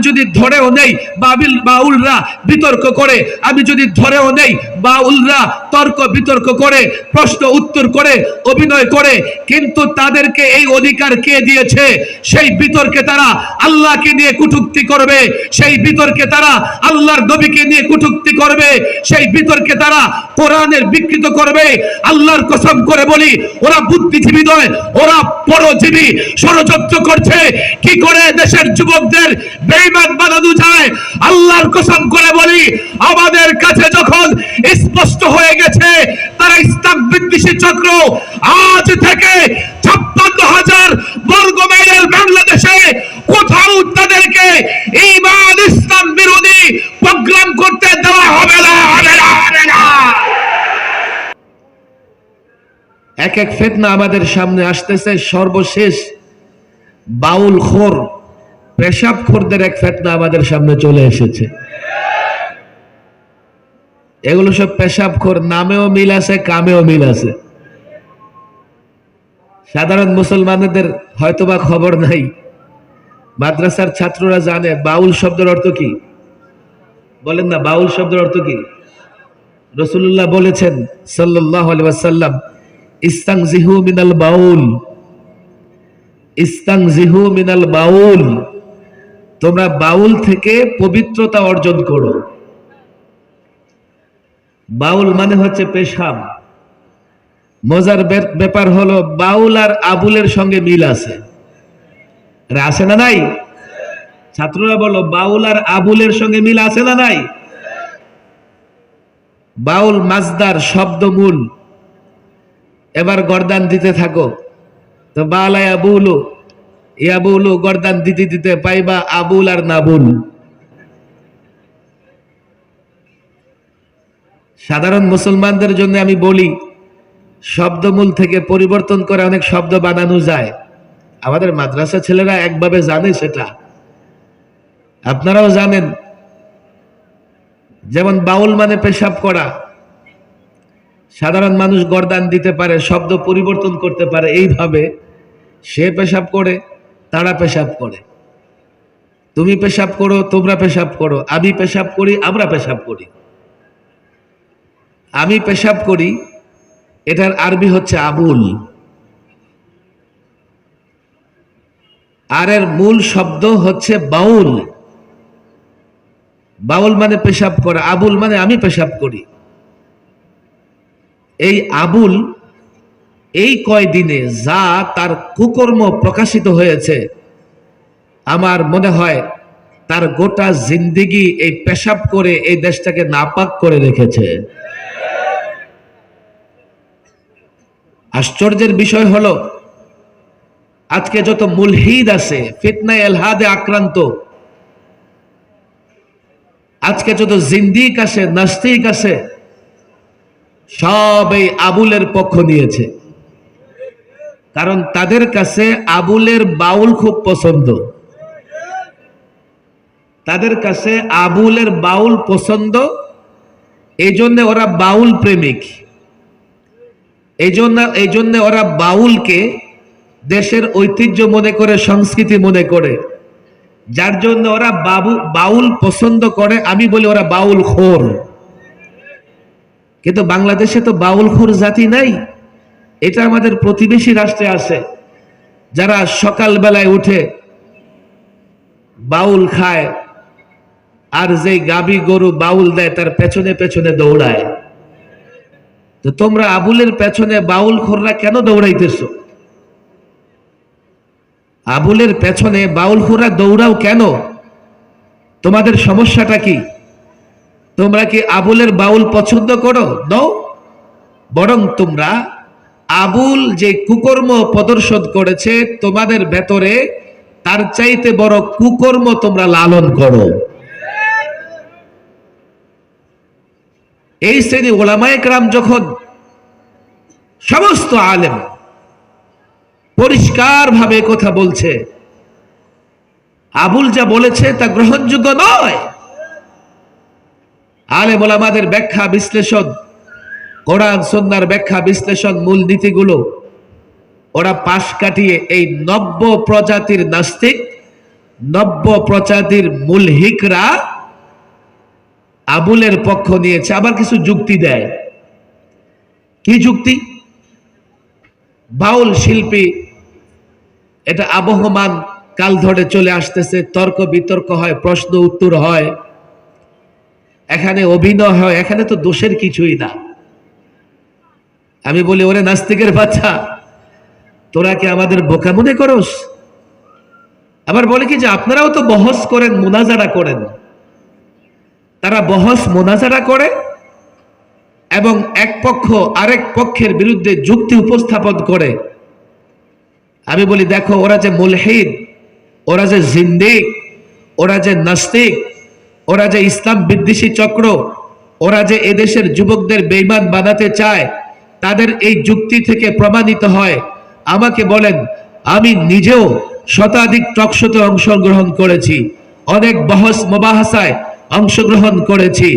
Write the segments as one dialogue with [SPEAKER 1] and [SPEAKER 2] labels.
[SPEAKER 1] যদি ধরেও নেই, বাবিল, বাউলরা বিতর্ক করে, আমি যদি ধরেও নেই, বাউলরা তর্ক বিতর্ক করে, প্রশ্ন উত্তর করে, অভিনয় করে, কিন্তু তাদেরকে এই অধিকার কে দিয়েছে? সেই বিতর্কে তারা আল্লাহকে নিয়ে কুটুক্তি করবে, সেই বিতর্কে তারা আল্লাহর নবীকে নিয়ে কুটুক্তি করবে, সেই বিতর্কে তারা কোরআনের বিকৃত করবে। আল্লাহর কসম করে বলি, ওরা বুদ্ধিজীবী নয়, ওরা পরজীবী। ষড়যন্ত্র করছে। কি করে দেশের যুবকদের বেঈমান বানানো যায়, আল্লাহর কসম করে বলি, আমাদের কাছে যখন স্পষ্ট হয়ে গেছে, তারা ইসলাম বিদ্বেষী চক্র আজ থেকে ছাপ্পান্ন হাজার বর্গ মাইলের বাংলাদেশে কোথাও তাদেরকে ইমান ইসলাম বিরোধী প্রোগ্রাম করতে দেওয়া হবে না হবে না। এক এক ফেতনা আমাদের সামনে আসতেছে, সর্বশেষ বাউল খোর পেশাব খোরদের এক ফেতনা আমাদের সামনে চলে এসেছে। এগুলো সব পেশাব খোর নামেও মিল আছে, কামেও মিল আছে। সাধারণ মুসলমানদের হয়তোবা খবর নাই। মাদ্রাসার ছাত্ররা জানে, বাউল শব্দের অর্থ কি? বলেন না, বাউল শব্দের অর্থ কি? রসুল্লাহ বলেছেন আলাইসাল্লাম ইস্তাং জিহু মিনাল বাউল। ইস্তাং জিহু মিনাল বাউল। তোমরা বাউল থেকে পবিত্রতা অর্জন করো। বাউল মানে হচ্ছে পেশাব। মজার ব্যাপার হলো, বাউল আর আবুলের সঙ্গে মিল আছে। আছে না নাই? ছাত্ররা বলো, বাউল আর আবুলের সঙ্গে মিল আছে না নাই? বাউল মাজদার শব্দ মূল। এবার গরদান দিতে থাকো। তো বালাই আবুলু ইয়াবুলু গর্দান দিতে দিতে পাইবা আবুল আর নাবুল। সাধারণ মুসলমানদের জন্য আমি বলি, শব্দমূল থেকে পরিবর্তন করে অনেক শব্দ বানানো যায়। আমাদের মাদ্রাসা ছেলেরা একভাবে জানে সেটা। আপনারাও জানেন, যেমন বাউল মানে পেশাব করা। সাধারণ মানুষ গরদান দিতে পারে, শব্দ পরিবর্তন করতে পারে, এইভাবে সে পেশাব করে। তারা পেশাব করে। তুমি পেশাব করো, তোমরা পেশাব করো। আমি পেশাব করি, আমরা পেশাব করি। আমি পেশাব করি, এটার আরবি হচ্ছে আবুল আর এর মূল শব্দ হচ্ছে বাউল। বাউল মানে পেশাব করা আবুল মানে আমি পেশাব করি। এই আবুল এই কয়দিনে যা তার কুকর্ম প্রকাশিত হয়েছে, আমার মনে হয় তার গোটা জিন্দিগি এই পেশাব করে এই দেশটাকে নাপাক করে রেখেছে। আশ্চর্যের বিষয় হলো, আজকে যত মুলহিদ আছে ফিতনা এলহাদে আক্রান্ত, আজকে যত জিন্দিক আছে, নাস্তিক আছে, সব এই আবুলের পক্ষ নিয়েছে। কারণ তাদের কাছে আবুলের বাউল খুব পছন্দ। তাদের কাছে আবুলের বাউল পছন্দ এই জন্য ওরা বাউল প্রেমিক। এই জন্য এই জন্য ওরা বাউলকে দেশের ঐতিহ্য মনে করে, সংস্কৃতি মনে করে। যার জন্য ওরা বাবু, বাউল পছন্দ করে, আমি বলি ওরা বাউল খোর। কিন্তু বাংলাদেশে তো বাউল খোর জাতি নাই। এটা আমাদের প্রতিবেশী রাষ্ট্রে আছে। যারা সকাল বেলায় উঠে বাউল খায় আর যে গাবি গরু বাউল দেয়, তার পেছনে পেছনে দৌড়ায়। তো তোমরা আবুলের পেছনে বাউল খোররা কেন দৌড়াইতেছ? আবুলের পেছনে বাউল খোররা দৌড়াও কেন? তোমাদের সমস্যাটা কি? তোমরা কি আবুলের বাউল পছন্দ করো? নও বরং তোমরা আবুল যে কুকর্ম প্রদর্শন করেছে তোমাদের ভেতরে, তার চাইতে বড় কুকর্ম তোমরা লালন করো। এই শ্রেণি ওলামায় রাম যখন সমস্ত আলেম পরিষ্কার ভাবে কথা বলছে, আবুল যা বলেছে তা গ্রহণযোগ্য নয়। আলেম ওলামাদের ব্যাখ্যা বিশ্লেষণ কোরআন সন্ন্যার ব্যাখ্যা, বিশ্লেষণ মূল নীতিগুলো, ওরা পাশ কাটিয়ে এই নব্য প্রজাতির নাস্তিক, নব্য প্রজাতির মুলহিকরা আবুলের পক্ষ নিয়েছে, আবার কিছু যুক্তি দেয়। কি যুক্তি? বাউল শিল্পী, এটা আবহমান কাল ধরে চলে আসতেছে, তর্ক বিতর্ক হয়, প্রশ্ন উত্তর হয়, এখানে অভিনয় হয়, এখানে তো দোষের কিছুই না। আমি বলি, ওরে নাস্তিকের বাচ্চা, তোরা কি আমাদের বোকা মনে করস? আবার বলে কি যে, আপনারাও তো বহস করেন, মোনাজারা করেন। তারা বহস, মোনাজারা করে এবং এক পক্ষ আরেক পক্ষের বিরুদ্ধে যুক্তি উপস্থাপন করে। আমি বলি, দেখো, ওরা যে মুলহিদ, ওরা যে জিন্দিক, ওরা যে নাস্তিক, ওরা যে ইসলাম বিদ্বেষী চক্র, ওরা যে এদেশের যুবকদের বেইমান বানাতে চায় তাদের এই যুক্তি থেকে প্রমাণিত হয়। আমাকে বলেন, আমি নিজেও শতাধিক টকশতে অংশগ্রহণ করেছি, অনেক বহস মোবাহাসায় অংশগ্রহণ করেছি,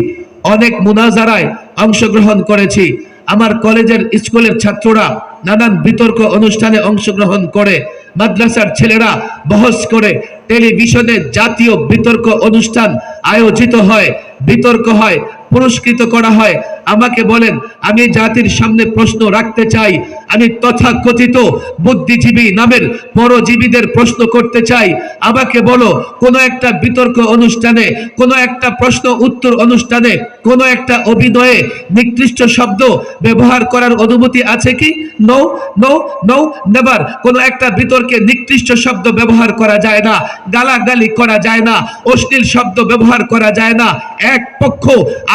[SPEAKER 1] অনেক মুনাজারায় অংশগ্রহণ করেছি। আমার কলেজের স্কুলের ছাত্ররা নানান বিতর্ক অনুষ্ঠানে অংশগ্রহণ করে, মাদ্রাসার ছেলেরা বহস করে টেলিভিশনে জাতীয় বিতর্ক অনুষ্ঠান আয়োজিত হয়, বিতর্ক হয় পুরস্কৃত করা হয়। আমাকে বলেন, আমি জাতির সামনে প্রশ্ন রাখতে চাই। আমি তথাকথিত বুদ্ধিজীবী নামের পরজীবীদের প্রশ্ন করতে চাই। আমাকে বলো, কোন একটা বিতর্ক অনুষ্ঠানে, কোন একটা প্রশ্ন উত্তর অনুষ্ঠানে, কোন একটা অভিনয়ে নিকৃষ্ট শব্দ ব্যবহার করার অনুমতি আছে কি? নো নো নো নেভার কোন একটা বিতর্কে নিকৃষ্ট শব্দ ব্যবহার করা যায় না, গালাগালি করা যায় না, অশ্লীল শব্দ ব্যবহার করা যায় না। এক পক্ষ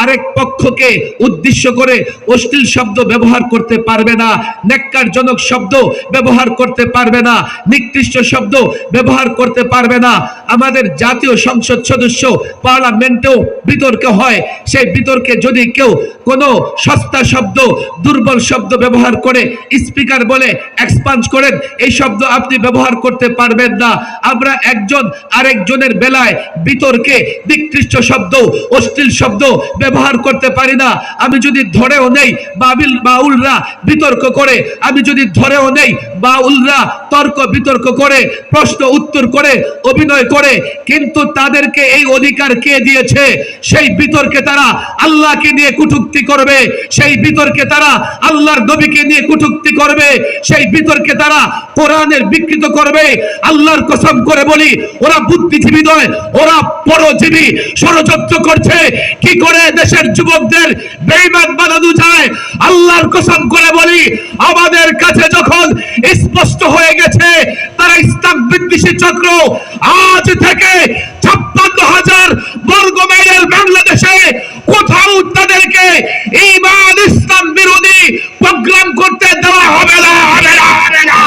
[SPEAKER 1] আরেক পক্ষকে উদ্দেশ্য করে অশ্লীল শব্দ ব্যবহার করতে পারবে না, ন্যাক্কারজনক শব্দ ব্যবহার করতে পারবে না, নিকৃষ্ট শব্দ ব্যবহার করতে পারবে না। আমাদের জাতীয় সংসদ সদস্য পার্লামেন্টেও বিতর্ক হয়। সেই বিতর্কে যদি কেউ কোনো সস্তা শব্দ, দুর্বল শব্দ ব্যবহার করে স্পিকার বলে এক্সপান্স করেন, এই শব্দ আপনি ব্যবহার করতে পারবেন না। আমরা একজন আরেকজনের বেলায় বিতর্কে নিকৃষ্ট শব্দ, অশ্লীল শব্দ ব্যবহার করতে পারি না। আমি যদি ধরেও নেই, বাবিল, বাউলরা বিতর্ক করে, আমি যদি ধরেও নেই, বাউলরা তর্ক বিতর্ক করে, প্রশ্ন উত্তর করে, অভিনয় করে, কিন্তু তাদেরকে এই অধিকার কে দিয়েছে? সেই বিতর্কে তারা আল্লাহকে নিয়ে কুটুক্তি করবে। সেই বিতর্কে তারা আল্লাহর নবীকে নিয়ে কুটুক্তি করবে। সেই বিতর্কে তারা কোরআনের বিকৃত করবে। আল্লাহর কসম করে বলি, ওরা বুদ্ধিজীবী নয়, ওরা পরজীবী। ষড়যন্ত্র করছে। কি করে? দেশের যুবকদের বেঈমান বানানো যায় আল্লাহর কসম করে বলি, আমাদের কাছে যখন স্পষ্ট হয়ে গেছে, তারা ইসলাম বিদ্বেষী চক্র আজ থেকে ছাপ্পান্ন হাজার বর্গ বাংলাদেশে কোথাও তাদেরকে ইমান ইসলাম বিরোধী প্রোগ্রাম করতে দেওয়া হবে না হবে না হবে না।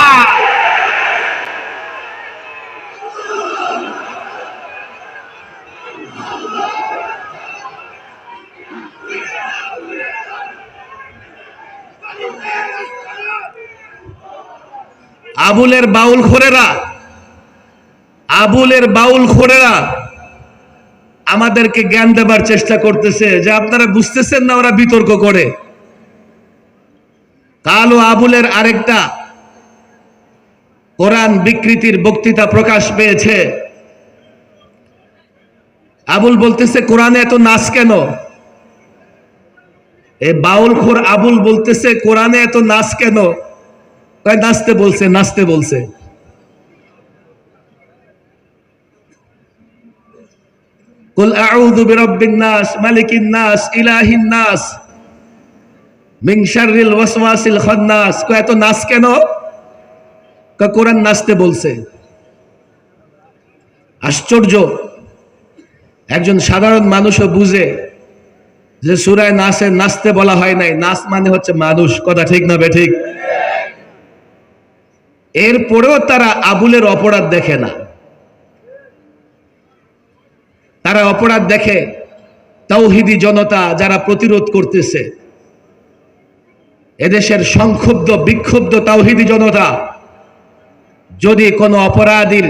[SPEAKER 1] আবুলের বাউল খোরেরা, আবুলের বাউল খোরেরা আমাদেরকে জ্ঞান দেবার চেষ্টা করতেছে যে আপনারা বুঝতেছেন না ওরা বিতর্ক করে। কালো আবুলের আরেকটা কোরআন বিকৃতির বক্তৃতা প্রকাশ পেয়েছে। আবুল বলতেছে, কোরআনে এত নাচ কেন? এ বাউল খোর আবুল বলতেছে, কোরআনে এত নাচ কেন? কয়, নাচতে বলছে নাচতে বলছে। কুল আউযু বিরাব্বিন নাস, মালিকিন নাস, ইলাহিন নাস, মিন শাররিল ওয়াসওয়াসিল খান্নাস। কয়, এত নাচ কেন? কয়, কোরআন নাচতে বলছে। আশ্চর্য। একজন সাধারণ মানুষও বুঝে যে সুরায় নাচে নাচতে বলা হয় নাই। নাচ মানে হচ্ছে মানুষ। কথা ঠিক না বে ঠিক? এরপরেও তারা আবুলের অপরাধ দেখে না। তারা অপরাধ দেখে তৌহিদি জনতা যারা প্রতিরোধ করতেছে। এদেশের সংক্ষুব্ধ, বিক্ষুব্ধ তাওহিদি জনতা যদি কোনো অপরাধীর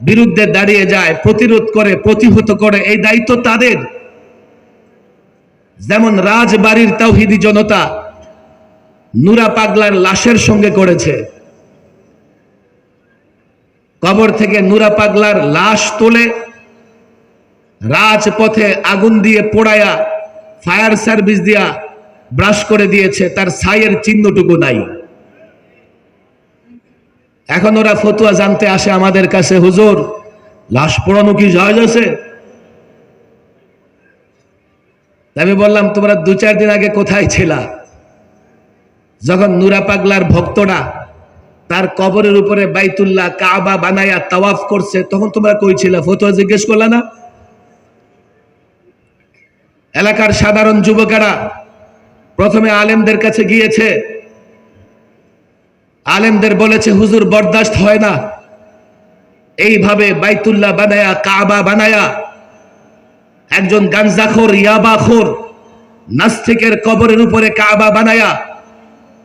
[SPEAKER 1] বিরুদ্ধে দাঁড়িয়ে যায়, প্রতিরোধ করে, প্রতিহত করে, এই দায়িত্ব তাদের। যেমন রাজবাড়ির তাওহিদি জনতা নুরা পাগলার লাশের সঙ্গে করেছে। কবর থেকে নুরা পাগলার লাশ তোলে রাজপথে আগুন দিয়ে পোড়ায়া, ফায়ার সার্ভিস দিয়া ব্রাশ করে দিয়েছে, তার ছাইয়ের চিহ্নটুকু নাই। এখন ওরা ফতুয়া জানতে আসে আমাদের কাছে, হুজুর, লাশ পোড়ানো কি জায়জ আছে? আমি বললাম, তোমরা দু চার দিন আগে কোথায় ছিলা? যখন নুরা পাগলার ভক্তরা তার কবরের উপরে বাইতুল্লাহ কাবা বানায়া তাওয়াফ করছে। তখন তোমরা কই ছিলা? ফতুয়া জিজ্ঞেস করলা না? এলাকার সাধারণ যুবকেরা প্রথমে আলেমদের কাছে গিয়েছে। আলেমদের বলেছে, হুজুর, বরদাস্ত হয় না। এইভাবে বাইতুল্লাহ বানায়া, কাবা বানায়া একজন গাঞ্জাখোর ইয়াবাখোর নাস্তিকের কবরের উপরে কাবা বানায়া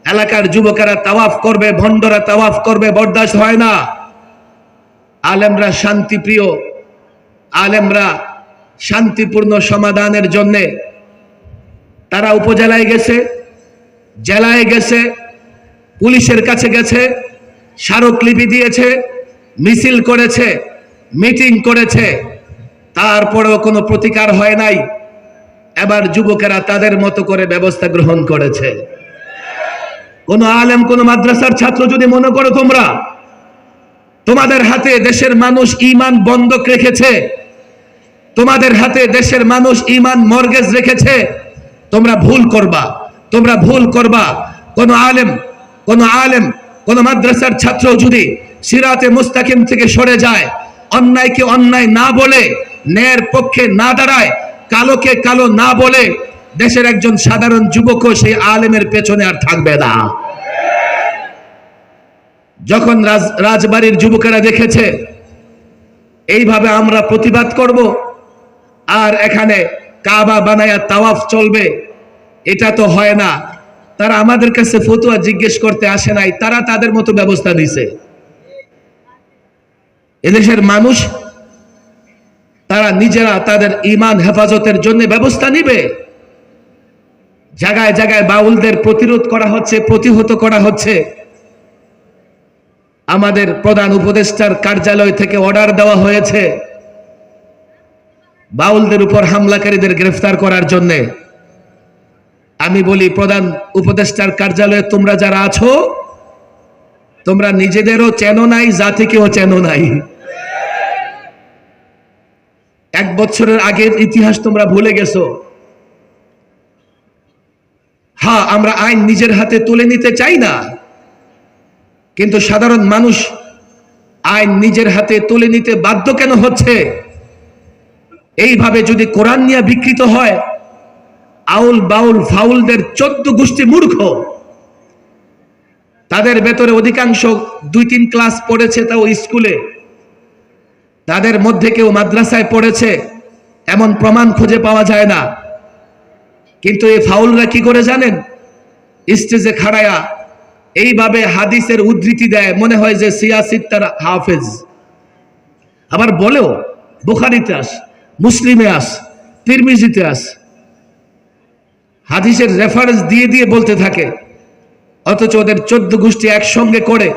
[SPEAKER 1] এলাকার যুবকেরা তাওয়াফ করবে, ভণ্ডরা তাওয়াফ করবে, বরদাস্ত হয় না। আলেমরা শান্তিপ্রিয়, আলেমরা শান্তিপূর্ণ সমাধানের জন্যে তারা উপজেলায় গেছে, জেলায় গেছে, পুলিশের কাছে গেছে, স্মারকলিপি দিয়েছে, মিছিল করেছে, মিটিং করেছে। তারপরেও কোনো প্রতিকার হয় নাই। এবার যুবকেরা তাদের মতো করে ব্যবস্থা গ্রহণ করেছে। কোন আলেম, কোন মাদ্রাসার ছাত্র যদি মনে করো তোমরা, তোমাদের হাতে দেশের মানুষ ইমান বন্ধক রেখেছে, তোমাদের হাতে দেশের মানুষ ইমান মর্গেজ রেখেছে, তোমরা ভুল করবা, তোমরা ভুল করবা। কোন আলেম কোন আলেম, কোন মাদ্রাসার ছাত্র যদি সিরাতে মুস্তাকিম থেকে সরে যায়, অন্যায়কে অন্যায় না বলে, ন্যায়ের পক্ষে না দাঁড়ায়, কালোকে কালো না বলে দেশের একজন সাধারণ যুবকও সেই আলেমের পেছনে আর থাকবে না। যখন রাজ, রাজবাড়ির যুবকেরা দেখেছে, এইভাবে আমরা প্রতিবাদ করব, আর এখানে কাবা বানায়া তাওয়াফ চলবে, এটা তো হয় না। তারা আমাদের কাছে ফতুয়া জিজ্ঞেস করতে আসে নাই, তারা তাদের মতো ব্যবস্থা দিছে এদেশের মানুষ, তারা নিজেরা তাদের ইমান হেফাজতের জন্য ব্যবস্থা নিবে। জায়গায় জায়গায় বাউলদের প্রতিরোধ করা হচ্ছে, প্রতিহত করা হচ্ছে। আমাদের প্রধান উপদেষ্টার কার্যালয় থেকে অর্ডার দেওয়া হয়েছে বাউলদের উপর হামলাকারীদের গ্রেফতার করার জন্য। আমি বলি, প্রধান উপদেষ্টার কার্যালয়ে তোমরা যারা আছো, তোমরা নিজেদেরও চেনো নাই, জাতিকেও চেনো নাই। এক বছরের আগের ইতিহাস তোমরা ভুলে গেছো। হ্যাঁ আমরা আইন নিজের হাতে তুলে নিতে চাই না। কিন্তু সাধারণ মানুষ আইন নিজের হাতে তুলে নিতে বাধ্য কেন হচ্ছে? এইভাবে যদি কোরআন নিয়ে বিকৃত হয়, আউল বাউল ফাউলদের চোদ্দ গোষ্ঠী মূর্খ। তাদের ভেতরে অধিকাংশ দুই তিন ক্লাস পড়েছে তাও স্কুলে। তাদের মধ্যে কেউ মাদ্রাসায় পড়েছে, এমন প্রমাণ খুঁজে পাওয়া যায় না। কিন্তু এই ফাউলরা কি করে জানেন? স্টেজে খাড়ায়া এইভাবে হাদিসের উদ্ধৃতি দেয়, মনে হয় যে সিয়াসিদ তার হাফেজ। আবার বলেও, বুখারিতে আস, মুসলিমে আস, তিরমিজিতে আস, হাদিসের রেফারেন্স দিয়ে দিয়ে বলতে থাকে। অথচ ওদের চোদ্দ গোষ্ঠী একসঙ্গে করে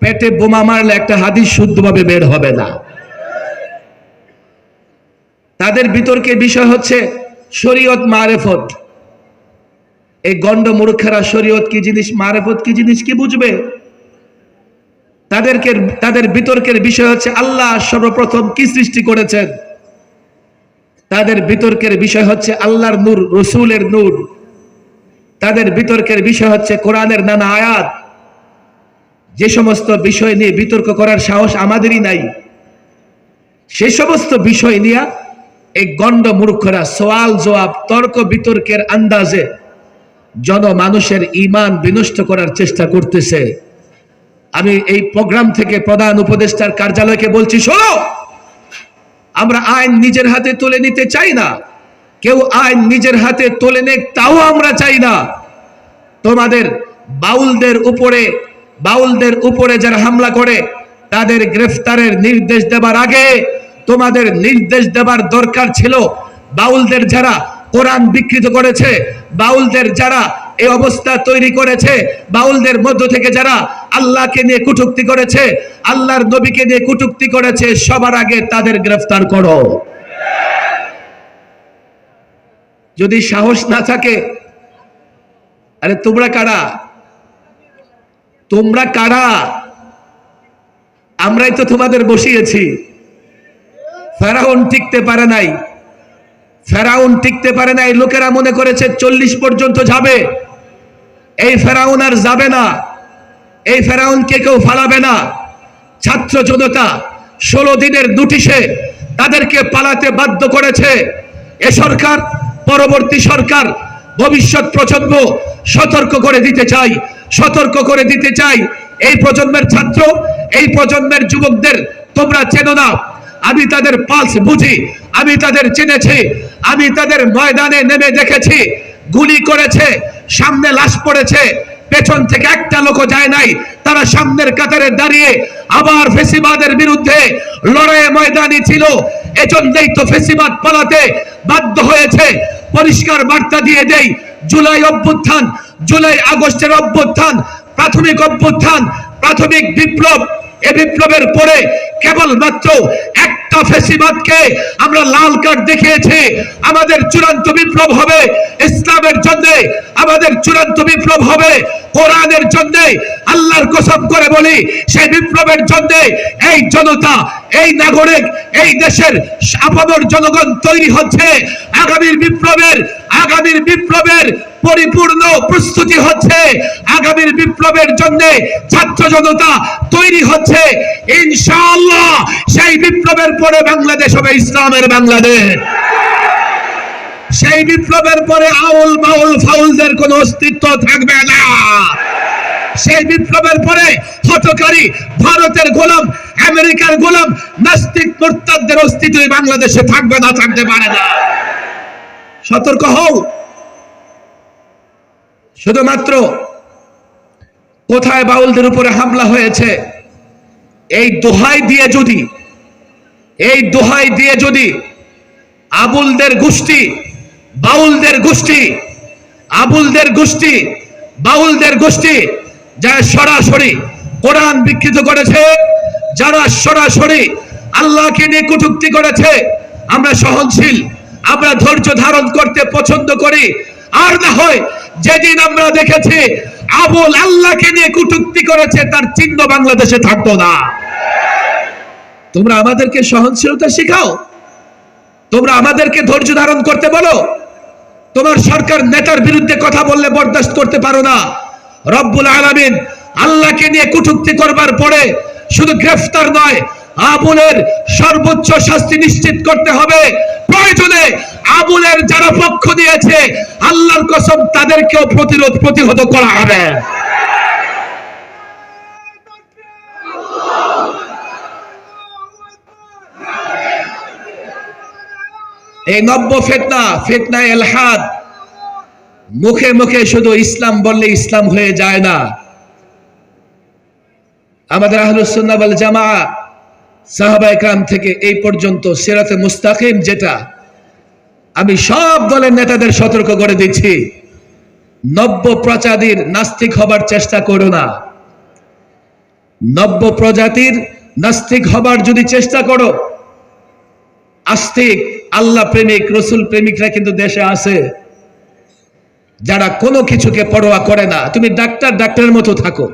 [SPEAKER 1] পেটে বোমা মারলে একটা হাদিস শুদ্ধভাবে বের হবে না। তাদের বিতর্কের বিষয় হচ্ছে শরীয়ত মারেফত। এই গন্ড মূর্খেরা শরীয়ত কি জিনিস, মারেফত কি জিনিস, কি বুঝবে? তাদেরকে, তাদের বিতর্কের বিষয় হচ্ছে আল্লাহ সর্বপ্রথম কি সৃষ্টি করেছেন? তাদের বিতর্কের বিষয় হচ্ছে আল্লাহর নূর, রসুলের নূর। তাদের বিতর্কের বিষয় হচ্ছে কোরআনের নানা আয়াত। যে সমস্ত বিষয় নিয়ে বিতর্ক করার সাহস আমাদেরই নাই। সে সমস্ত বিষয় নিয়ে এই গণ্ড মূর্খরা সোয়াল জবাব তর্ক বিতর্কের আন্দাজে জনমানুষের ইমান বিনষ্ট করার চেষ্টা করতেছে। আমি এই প্রোগ্রাম থেকে প্রধান উপদেষ্টার কার্যালয়কে বলছি, শোনো! আমরা আইন নিজের হাতে তুলে নিতে চাই না। কেউ আইন নিজের হাতে তুলে নেক, তাও আমরা চাই না। তোমাদের বাউলদের উপরে বাউলদের উপরে যারা হামলা করে, তাদের গ্রেফতারের নির্দেশ দেবার আগে তোমাদের নির্দেশ দেবার দরকার ছিল বাউলদের যারা কোরআন বিকৃত করেছে, বাউলদের যারা এই অবস্থা তৈরি করেছে, বাউলদের মধ্য থেকে যারা আল্লাহকে নিয়ে কুটুক্তি করেছে, আল্লাহর নবীকে নিয়ে কুটুক্তি করেছে, সবার আগে তাদের গ্রেফতার করো। যদি সাহস না থাকে, আরে তোমরা কারা? তোমরা কারা? আমরাই তো তোমাদের বসিয়েছি। ফেরাউন টিকতে পারে নাই। ফেরাউন টিকতে পারে না এই লোকেরা মনে করেছে চল্লিশ পর্যন্ত যাবে। এই ফেরাউন আর যাবে না। এই ফেরাউনকে কেউ ফালাবে না। ছাত্র জনতা ষোলো দিনের নোটিশে তাদেরকে পালাতে বাধ্য করেছে। এ সরকার, পরবর্তী সরকার, ভবিষ্যৎ প্রজন্ম সতর্ক করে দিতে চাই, সতর্ক করে দিতে চাই। এই প্রজন্মের ছাত্র, এই প্রজন্মের যুবকদের তোমরা চেনো না। আমি তাদের পালস বুঝি, আমি তাদের চিনেছি, আমি তাদের ময়দানে নেমে দেখেছি, গুলি করেছে, সামনে লাশ পড়েছে, পেছন থেকে একটা লোকও যায় নাই, তারা সামনের কাতারে দাঁড়িয়ে আবার ফেসিবাদের বিরুদ্ধে লড়াইয়ে ময়দানি ছিল। এজন্যই তো ফেসিবাদ পালাতে বাধ্য হয়েছে। পরিষ্কার বার্তা দিয়ে দেই, জুলাই অভ্যুত্থান, জুলাই আগস্টের অভ্যুত্থান, প্রাথমিক অভ্যুত্থান, প্রাথমিক বিপ্লব, এ বিপ্লবের পরে কেবলমাত্র একটা ফেসিবাদকে আমরা লাল কার্ড দেখিয়েছি। আমাদের চূড়ান্ত বিপ্লব হবে ইসলামের জন্য। আমাদের চূড়ান্ত বিপ্লব হবে কোরআনের জন্য। আল্লাহর কসম করে বলি, সেই বিপ্লবের জন্য এই জনতা, এই নাগরিক, এই দেশের আপামর জনগণ তৈরি হচ্ছে। আগামীর বিপ্লবের আগামীর বিপ্লবের পরিপূর্ণ প্রস্তুতি হচ্ছে আগামীর বিপ্লবের জন্য ছাত্র জনতা তৈরি হচ্ছে। ইনশাআল্লাহ সেই বিপ্লবের পরে বাংলাদেশ হবে ইসলামের বাংলাদেশ। সেই বিপ্লবের পরে আউল বাউল ফাউলদের কোনো অস্তিত্ব থাকবে না। সেই বিপ্লবের পরে হতকারী ভারতের গোলাম, আমেরিকার গোলাম, নাস্তিক মোরতাদদের অস্তিত্ব বাংলাদেশে থাকবে না, থাকতে পারে না। সতর্ক হও। শুধুমাত্র কোথায় বাউলদের উপরে হামলা হয়েছে, এই দোহাই দিয়ে যদি, এই দোহাই দিয়ে যদি আবুলদের গোষ্ঠী, বাউলদের গোষ্ঠী, আবুলদের গোষ্ঠী, বাউলদের গোষ্ঠী যারা সরাসরি কোরআন বিকৃত করেছে, যারা সরাসরি আল্লাহকে নিয়ে কটূক্তি করেছে, আমরা সহনশীল, আমরা ধৈর্য ধারণ করতে পছন্দ করি আর না হয় যেদিন আমরা দেখেছি আবুল আল্লাহকে নিয়ে কটূক্তি করেছে, তার চিহ্ন বাংলাদেশে থাকতো না। তোমরা আমাদেরকে সহনশীলতা শেখাও। তোমরা আমাদেরকে ধৈর্য ধারণ করতে বলো। তোমার সরকার নেতার বিরুদ্ধে কথা বললে বরদাস্ত করতে পারো না। রব্বুল আলামিন আল্লাহকে নিয়ে কুটুক্তি করবার পরে শুধু গ্রেফতার নয়, আবুলের সর্বোচ্চ শাস্তি নিশ্চিত করতে হবে। প্রয়োজনে আবুলের যারা পক্ষ দিয়েছে, আল্লাহর কসম তাদেরকেও প্রতিরোধ, প্রতিহত করা হবে। এই নব্য ফেতনা ফেতনা এলহাদ, মুখে মুখে শুধু ইসলাম বললে ইসলাম হয়ে যায় না। আমাদের আহলুসুন্না বল জামা সাহাবা একরাম থেকে এই পর্যন্ত সেরাতে মুস্তাকিম যেটা আমি সব দলের নেতাদের সতর্ক করে দিচ্ছি। নব্য প্রজাতির নাস্তিক হবার চেষ্টা করো না। নব্য প্রজাতির নাস্তিক হবার যদি চেষ্টা করো, আস্তিক, আল্লাহ প্রেমিক, রসুল প্রেমিকরা কিন্তু দেশে আছে। যারা কোনো কিছুকে পরোয়া করে না। তুমি ডাক্তার, ডাক্তারের মতো থাকো।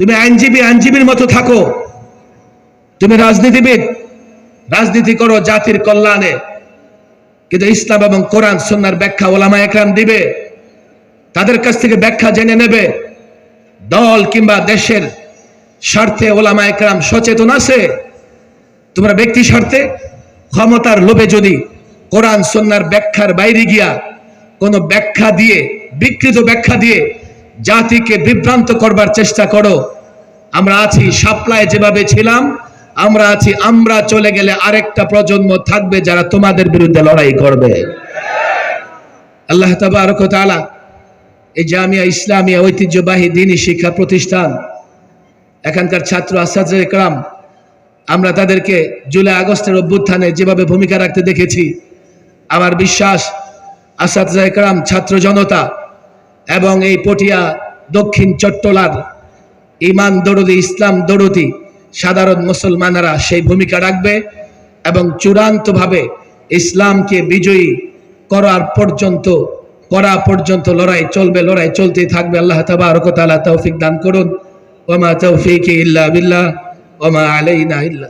[SPEAKER 1] তুমি আইনজীবী, আইনজীবীর মতো থাকো। তুমি রাজনীতিবিদ, রাজনীতি করো জাতির কল্যাণে। কিন্তু ইসলাম এবং কোরআন সন্ন্যার ব্যাখ্যা ওলামা একরাম দিবে। তাদের কাছ থেকে ব্যাখ্যা জেনে নেবে। দল কিংবা দেশের স্বার্থে ওলামা একরাম সচেতন আছে। তোমরা ব্যক্তি স্বার্থে ক্ষমতার লোভে যদি কোরআন সন্ন্যার ব্যাখ্যার বাইরে গিয়া কোনো ব্যাখ্যা দিয়ে, বিকৃত ব্যাখ্যা দিয়ে জাতিকে বিভ্রান্ত করবার চেষ্টা করো। আমরা আছি, সাপ্লায় যেভাবে ছিলাম আমরা আছি, আমরা চলে গেলে আরেকটা প্রজন্ম থাকবে যারা তোমাদের বিরুদ্ধে লড়াই করবে। আল্লাহ তাবারক তাআলা এই জামিয়া ইসলামিয়া ঐতিহ্যবাহী দিনী শিক্ষা প্রতিষ্ঠান, এখানকার ছাত্র আসাদ একরাম আমরা তাদেরকে জুলাই আগস্টের অভ্যুত্থানে যেভাবে ভূমিকা রাখতে দেখেছি, আমার বিশ্বাস আসাদ একরাম ছাত্র জনতা এবং এই পটিয়া দক্ষিণ চট্টলার ইমান দরদি, ইসলাম দরদি সাধারণ মুসলমানেরা সেই ভূমিকা রাখবে এবং চূড়ান্তভাবে ইসলামকে বিজয়ী করার পর্যন্ত, করা পর্যন্ত লড়াই চলবে, লড়াই চলতেই থাকবে। আল্লাহ তাবারক তৌফিক দান করুন। ওমা তৌফিক ইল্লা বিল্লাহ ওমা আলাইনা ইল্লা